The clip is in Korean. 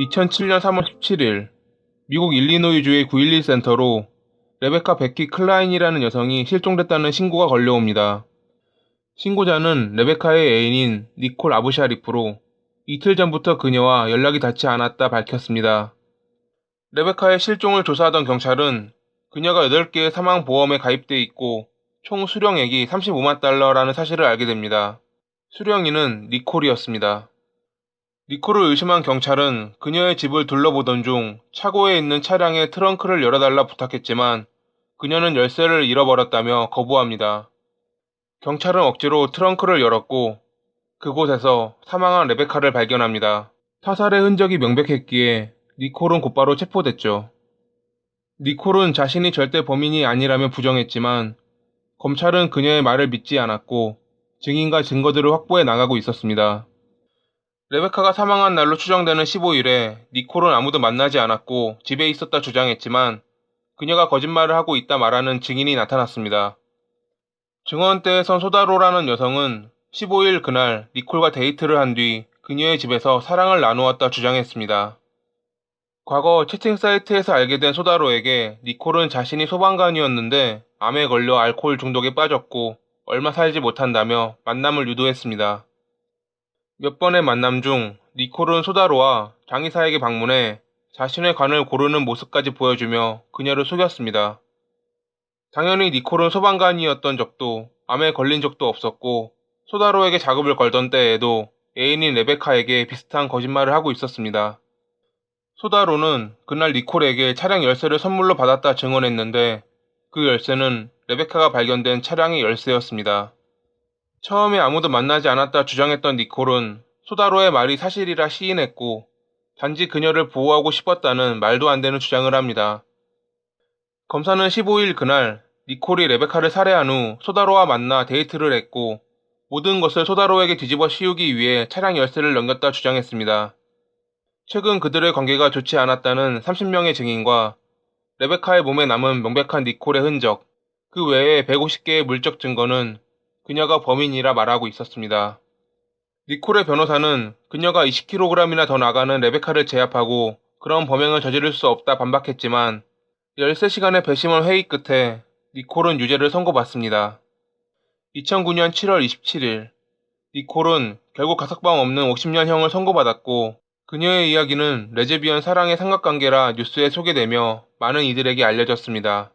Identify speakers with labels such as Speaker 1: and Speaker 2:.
Speaker 1: 2007년 3월 17일 미국 일리노이주의 911 센터로 레베카 베키 클라인이라는 여성이 실종됐다는 신고가 걸려옵니다. 신고자는 레베카의 애인인 니콜 아부샤리프로 이틀 전부터 그녀와 연락이 닿지 않았다 밝혔습니다. 레베카의 실종을 조사하던 경찰은 그녀가 8개의 사망 보험에 가입돼 있고 총 수령액이 35만 달러라는 사실을 알게 됩니다. 수령인은 니콜이었습니다. 니콜을 의심한 경찰은 그녀의 집을 둘러보던 중 차고에 있는 차량의 트렁크를 열어달라 부탁했지만 그녀는 열쇠를 잃어버렸다며 거부합니다. 경찰은 억지로 트렁크를 열었고 그곳에서 사망한 레베카를 발견합니다. 타살의 흔적이 명백했기에 니콜은 곧바로 체포됐죠. 니콜은 자신이 절대 범인이 아니라며 부정했지만 검찰은 그녀의 말을 믿지 않았고 증인과 증거들을 확보해 나가고 있었습니다. 레베카가 사망한 날로 추정되는 15일에 니콜은 아무도 만나지 않았고 집에 있었다 주장했지만 그녀가 거짓말을 하고 있다 말하는 증인이 나타났습니다. 증언대에선 소다로라는 여성은 15일 그날 니콜과 데이트를 한 뒤 그녀의 집에서 사랑을 나누었다 주장했습니다. 과거 채팅 사이트에서 알게 된 소다로에게 니콜은 자신이 소방관이었는데 암에 걸려 알코올 중독에 빠졌고 얼마 살지 못한다며 만남을 유도했습니다. 몇 번의 만남 중 니콜은 소다로와 장의사에게 방문해 자신의 관을 고르는 모습까지 보여주며 그녀를 속였습니다. 당연히 니콜은 소방관이었던 적도 암에 걸린 적도 없었고 소다로에게 작업을 걸던 때에도 애인인 레베카에게 비슷한 거짓말을 하고 있었습니다. 소다로는 그날 니콜에게 차량 열쇠를 선물로 받았다 증언했는데 그 열쇠는 레베카가 발견된 차량의 열쇠였습니다. 처음에 아무도 만나지 않았다 주장했던 니콜은 소다로의 말이 사실이라 시인했고 단지 그녀를 보호하고 싶었다는 말도 안 되는 주장을 합니다. 검사는 15일 그날 니콜이 레베카를 살해한 후 소다로와 만나 데이트를 했고 모든 것을 소다로에게 뒤집어 씌우기 위해 차량 열쇠를 넘겼다 주장했습니다. 최근 그들의 관계가 좋지 않았다는 30명의 증인과 레베카의 몸에 남은 명백한 니콜의 흔적, 그 외에 150개의 물적 증거는 그녀가 범인이라 말하고 있었습니다. 니콜의 변호사는 그녀가 20kg이나 더 나가는 레베카를 제압하고 그런 범행을 저지를 수 없다 반박했지만 13시간의 배심원 회의 끝에 니콜은 유죄를 선고받습니다. 2009년 7월 27일 니콜은 결국 가석방 없는 50년형을 선고받았고 그녀의 이야기는 레즈비언 사랑의 삼각관계라 뉴스에 소개되며 많은 이들에게 알려졌습니다.